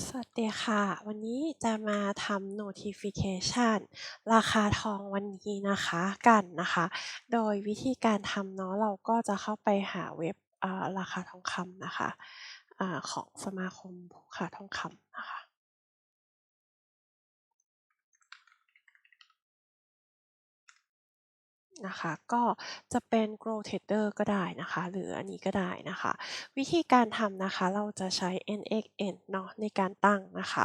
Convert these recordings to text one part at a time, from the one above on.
สวัสดีค่ะ วันนี้จะมาทำ notification ราคาทองวันนี้นะคะกันนะคะ โดยวิธีการทำเนาะเราก็จะเข้าไปหาเว็บราคาทองคำนะคะอของสมาคมผู้ค้าทองคำ นะคะ ก็จะเป็น Grow Trader ก็ได้นะคะ หรืออันนี้ก็ได้นะคะ วิธีการทำนะคะเราจะใช้ NXN เนาะในการตั้งนะคะ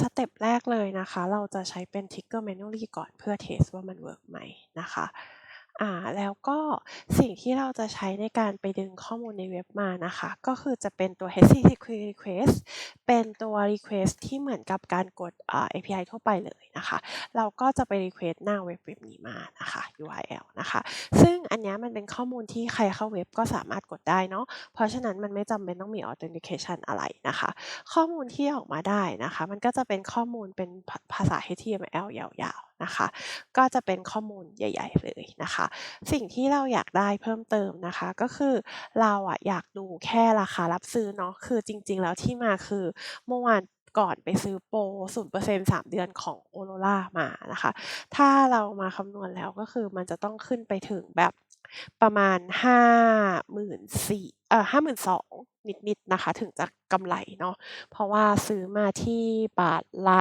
สเต็ปแรกเลยนะคะ เราจะใช้เป็น ticker Manually ก่อนเพื่อเทสว่ามันเวิร์กไหมนะคะ อ่า แล้วก็สิ่งที่เราจะใช้ในการไปดึงข้อมูลในเว็บมานะคะ ก็คือจะเป็นตัว HTTP request เป็นตัว request ที่เหมือนกับการกดอ่า API ทั่วไปเลยนะคะ เราก็จะไป request หน้าเว็บเว็บนี้มานะคะ URL นะคะ ซึ่งอันเนี้ยมันเป็นข้อมูลที่ใครเข้าเว็บก็สามารถกดได้เนาะ เพราะฉะนั้นมันไม่จำเป็นต้องมี authentication อะไรนะคะ ข้อมูลที่ออกมาได้นะคะ มันก็จะเป็นข้อมูลเป็นภาษา HTML ยาวๆ นะคะ ก็จะเป็นข้อมูลใหญ่ ๆ เลยนะคะ สิ่งที่เราอยากได้เพิ่มเติมนะคะ ก็คือเราอะอยากดูแค่ราคารับซื้อเนาะคือจริง ๆ แล้วที่มาคือเมื่อวานก่อนไปซื้อโปร0% 3เดือนของ Aurora มานะคะ ถ้าเรามาคำนวณแล้วก็คือมันจะต้องขึ้นไปถึงแบบประมาณ54,000เอ่อ52,000นิดๆนะคะ ถึงจะกำไรเนาะ เพราะว่าซื้อมาที่บาทละ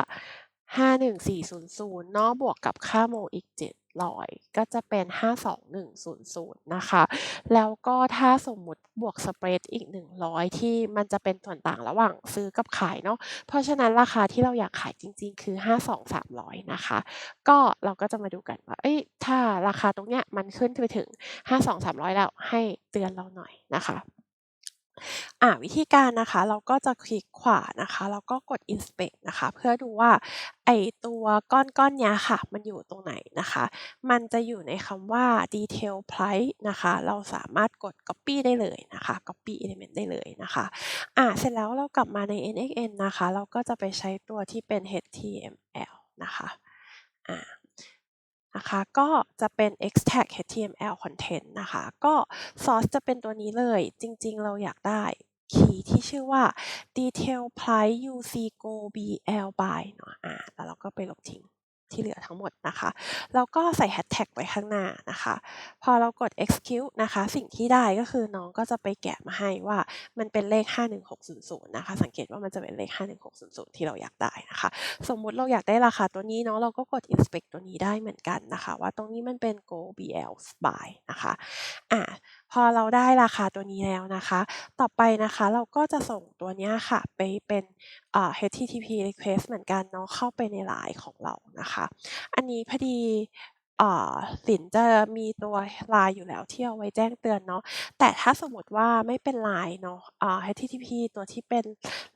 51400เนาะบวกกับค่าโมอีก700ก็จะเป็น52100นะคะ แล้วก็ถ้าสมมุติบวกสเปรดอีก100ที่มันจะเป็นส่วนต่างระหว่างซื้อกับขายเนาะเพราะฉะนั้นราคาที่เราอยากขายจริง ๆ คือ52,300นะคะ ก็เราก็จะมาดูกันว่าเอ๊ยถ้าราคาตรงเนี้ยมันขึ้นไปถึง52,300แล้วให้เตือนเราหน่อยนะคะ อ่าวิธีการนะคะ เราก็จะคลิกขวานะคะแล้วก็กด Inspect นะคะ เพื่อดูว่าไอตัวก้อนๆเนี้ยค่ะ มันอยู่ตรงไหนนะคะ มันจะอยู่ในคำว่า Detail Price นะคะ เราสามารถกด Copy ได้เลยนะคะ Copy Element ได้เลยนะคะอ่าเสร็จแล้วเรากลับมาใน NXN นะคะ เราก็จะไปใช้ตัวที่เป็น HTML นะคะอ่า นะคะก็จะเป็น extract HTML content นะคะ ก็ source จะเป็นตัวนี้เลยจริงๆ เราอยากได้คีย์ที่ชื่อว่า detail price UC go BL by เนาะอ่าแล้วเราก็ไปลบทิ้ง ที่เหลือทั้งหมดนะคะ แล้วก็ใส่ hashtag ไว้ข้างหน้านะคะ พอเรากด execute นะคะ สิ่งที่ได้ก็คือน้องก็จะไปแกะมาให้ว่ามันเป็นเลข 51600 นะคะ สังเกตว่ามันจะเป็นเลข 51600 ที่เราอยากได้นะคะ สมมุติเราอยากได้ราคาตัวนี้เนาะเราก็กด inspect ตัวนี้ได้เหมือนกันนะคะ ว่าตรงนี้มันเป็น go BL by นะคะ อ่า พอเราได้ราคาตัวนี้แล้วนะคะ ต่อไปนะคะเราก็จะส่งตัวเนี้ยค่ะไปเป็นอ่า HTTP request เหมือนกันเนาะเข้าไปใน LINE ของเรานะคะ อันนี้พอดีอ่าหลินจะมีตัว LINE อยู่แล้วที่เอาไว้แจ้งเตือนเนาะแต่ถ้าสมมติว่าไม่เป็น LINE เนาะ HTTP ตัวที่เป็น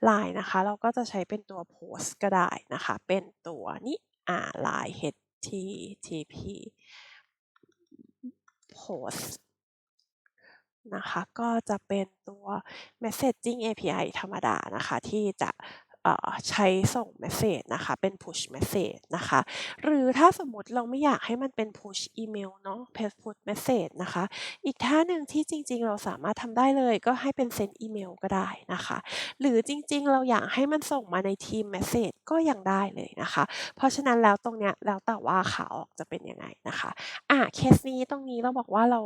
LINE นะคะ เราก็จะใช้เป็นตัวโพสต์ก็ได้นะคะ เป็นตัวนี้อ่า LINE HTTP post นะคะ ก็จะเป็นตัว messaging API ธรรมดานะคะ ที่จะ ใช้ส่งเมสเสจนะคะ เป็น push message นะคะ หรือถ้าสมมติเราไม่อยากให้มันเป็น push อีเมลเนาะ push message นะคะ อีกท่าหนึ่งที่จริง ๆ เราสามารถทำได้เลยก็ให้เป็น send อีเมลก็ได้นะคะ หรือจริง ๆ เราอยากให้มันส่งมาใน team message ก็ยังได้เลยนะคะ เพราะฉะนั้นแล้วตรงเนี้ยแล้วแต่ว่าขาออกจะเป็นยังไงนะคะอ่าเคสนี้ตรงนี้เราบอกว่าเรา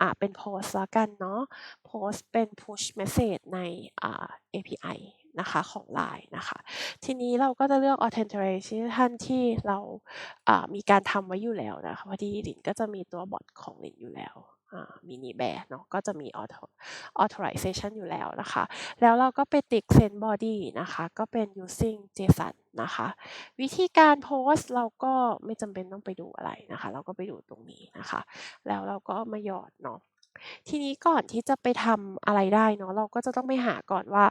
อ่าเป็นโพสล้วกันเนาะโพสเป็น push message ในอ่า API นะคะของ LINE นะคะ ทีนี้เราก็จะเลือก authentication ที่เรามีการทำไว้อยู่แล้วนะคะ พอดีลินก็จะมีตัวบอตของลินอยู่แล้วอ่า mini bear เนาะก็จะมี auto authorization อยู่แล้วนะคะ แล้วเราก็ไปติ๊ก send body นะคะ ก็เป็น using JSON นะคะ วิธีการโพสต์เราก็ไม่จำเป็นต้องไปดูอะไรนะคะ เราก็ไปดูตรงนี้นะคะ แล้วเราก็มาหยอดเนาะ ทีนี้ก่อนที่จะไปทำอะไรได้เนาะ เราก็จะต้องไปหาก่อนว่า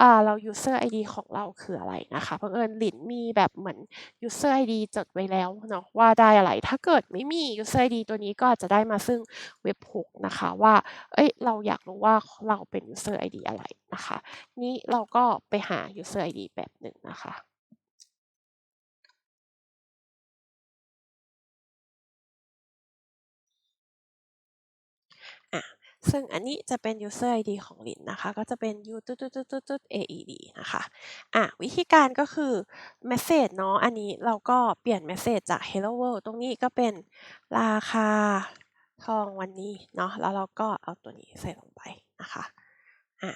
อ่า เรา user ID ของเราคืออะไรนะคะเผอิญหลินมีแบบเหมือน user ID จดไว้แล้วเนาะว่าได้อะไร ถ้าเกิดไม่มี user ID ตัวนี้ก็อาจจะได้มาซึ่งเว็บ hook นะคะว่า เอ๊ยเราอยากรู้ว่าเราเป็น user ID อะไรนะคะ นี้เราก็ไปหา user ID แป๊บหนึ่งนะคะ ซึ่งอันนี้จะเป็น user ID ของลินนะคะ ก็จะเป็น u aed นะคะ อะ วิธีการก็คือ message เนาะ อันนี้เราก็เปลี่ยน message จาก hello world ตรงนี้ก็เป็นราคาทองวันนี้เนาะ แล้วเราก็เอาตัวนี้ใส่ลงไปนะคะ อะ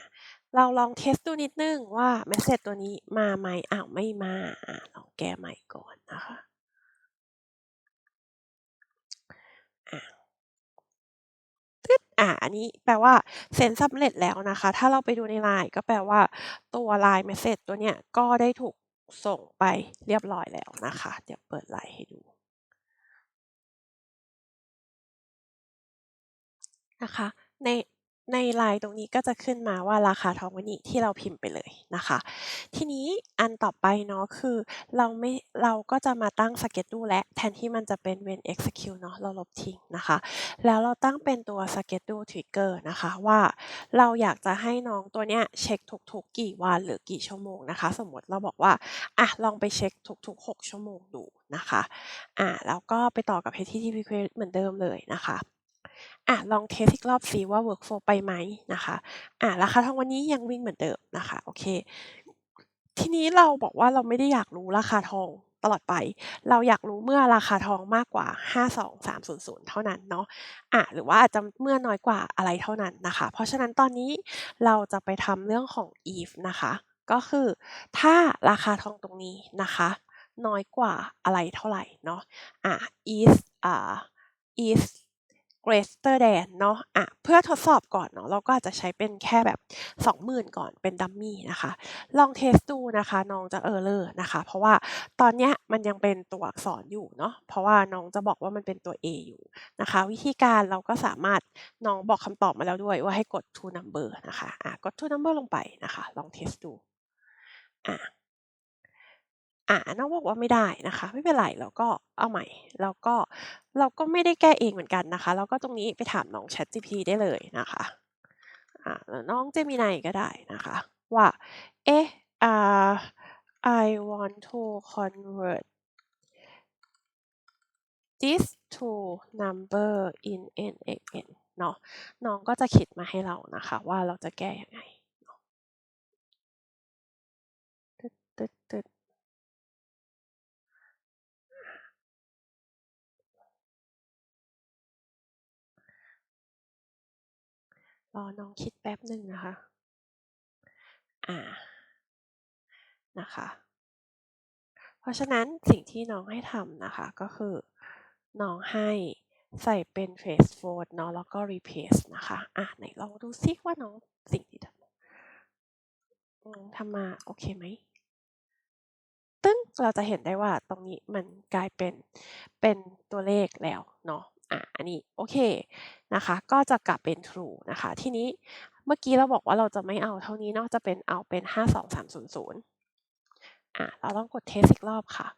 เราลองเทสดูนิดนึงว่า message ตัวนี้มาไหมอ้าวไม่มาอะลองแก้ใหม่ก่อนนะคะ อะ ตึ๊ด อ่าอันนี้แปลว่าเซ็นสำเร็จแล้วนะคะ ถ้าเราไปดูในไลน์ก็แปลว่าตัวไลน์เมสเซจตัวเนี้ยก็ได้ถูกส่งไปเรียบร้อยแล้วนะคะ เดี๋ยวเปิดไลน์ให้ดูนะคะ ใน ใน LINE ตรงนี้ก็จะขึ้นมาว่าราคาทองวันนี้ที่เราพิมพ์ไปเลยนะคะ ทีนี้อันต่อไปเนาะคือเราไม่เราก็จะมาตั้ง schedule แล้วแทนที่มันจะเป็น when execute เนาะเราลบทิ้งนะคะ แล้วเราตั้งเป็นตัว schedule trigger นะคะว่าเราอยากจะให้น้องตัวเนี้ยเช็กทุกๆกี่วันหรือกี่ชั่วโมงนะคะ สมมติเราบอกว่าอะลองไปเช็กทุกๆ 6 ชั่วโมงดูนะคะอ่าแล้วก็ไปต่อกับ http query เหมือนเดิมเลยนะคะ อะลองเทสอีกรอบซิว่า workflow ไปไหมนะคะอ่าราคาทองวันนี้ยังวิ่งเหมือนเดิมนะคะโอเค ทีนี้เราบอกว่าเราไม่ได้อยากรู้ราคาทองตลอดไป เราอยากรู้เมื่อราคาทองมากกว่า 52300 เท่านั้นเนาะอ่าหรือว่าอาจจะเมื่อน้อยกว่าอะไรเท่านั้นนะคะ เพราะฉะนั้นตอนนี้เราจะไปทำเรื่องของ if นะคะ ก็คือถ้าราคาทองตรงนี้นะคะ น้อยกว่าอะไรเท่าไหร่เนาะอ่า is อ่า is greater than เนาะอะเพื่อทดสอบก่อนเนาะเราก็อาจจะใช้เป็นแค่แบบ 20,000 ก่อนเป็นดัมมี่นะคะ ลองเทสดูนะคะ น้องจะ error นะคะ เพราะว่าตอนเนี้ยมันยังเป็นตัวอักษรอยู่เนาะเพราะว่าน้องจะบอกว่ามันเป็นตัว A อยู่นะคะ วิธีการเราก็สามารถน้องบอกคำตอบมาแล้วด้วยว่าให้กด to number นะคะอ่ากด to number ลงไปนะคะ ลองเทสดูอ่า อ่าน้องบอกว่าไม่ได้นะคะ ไม่เป็นไรเราก็เอาใหม่ แล้วก็เราก็ไม่ได้แก้เองเหมือนกันนะคะเราก็ตรงนี้ไปถามน้อง ChatGPT ได้เลยนะคะอ่าหรือน้อง Gemini ก็ได้นะคะ ว่า เอ๊ะอ่า I want to convert this to number in NXN เนาะน้องก็จะคิดมาให้เรานะคะ ว่าเราจะแก้ยังไงเนาะตึ๊ด รอน้องคิดแป๊บหนึ่งนะคะ อ่า นะคะ เพราะฉะนั้นสิ่งที่น้องให้ทำนะคะ ก็คือน้องให้ใส่เป็น phrase fold เนาะแล้วก็ replace นะคะ อะไหนลองดูซิว่าน้องสิ่งที่ทำน้องทำมา โอเคไหม?ตึ้งเราจะเห็นได้ว่าตรงนี้มันกลายเป็นเป็นตัวเลขแล้วเนาะ อ่าอันนี้โอเคนะคะ ก็จะกลับเป็น true นะคะ ทีนี้เมื่อกี้เราบอกว่าเราจะไม่เอาเท่านี้เนาะจะเป็นเอาเป็น 52300อ่าเราลองกดเทสอีกรอบค่ะ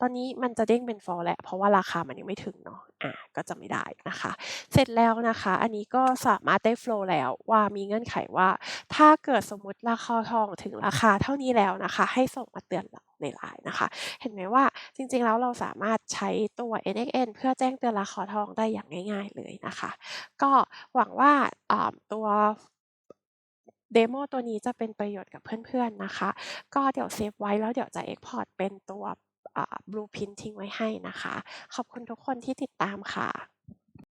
ตอนนี้มันจะเด้งเป็น false แล้วเพราะว่าราคามันยังไม่ถึงเนาะอ่าก็จะไม่ได้นะคะ เสร็จแล้วนะคะ อันนี้ก็สามารถได้ flow แล้วว่ามีเงื่อนไขว่า ถ้าเกิดสมมุติราคาทองถึงราคาเท่านี้แล้วนะคะ ให้ส่งมาเตือนเรา ใน LINE นะคะ เห็นไหมว่าจริงๆแล้วเราสามารถใช้ตัว NXN เพื่อแจ้งเตือนราคาทองได้อย่างง่าย ๆเลยนะคะ ก็หวังว่าตัวเดโมตัวนี้จะเป็นประโยชน์กับเพื่อนๆนะคะ ก็เดี๋ยวเซฟไว้แล้วเดี๋ยวจะเอ็กพอร์ตเป็นตัวอ่า Blueprint ทิ้งไว้ให้นะคะ ขอบคุณทุกคนที่ติดตามค่ะ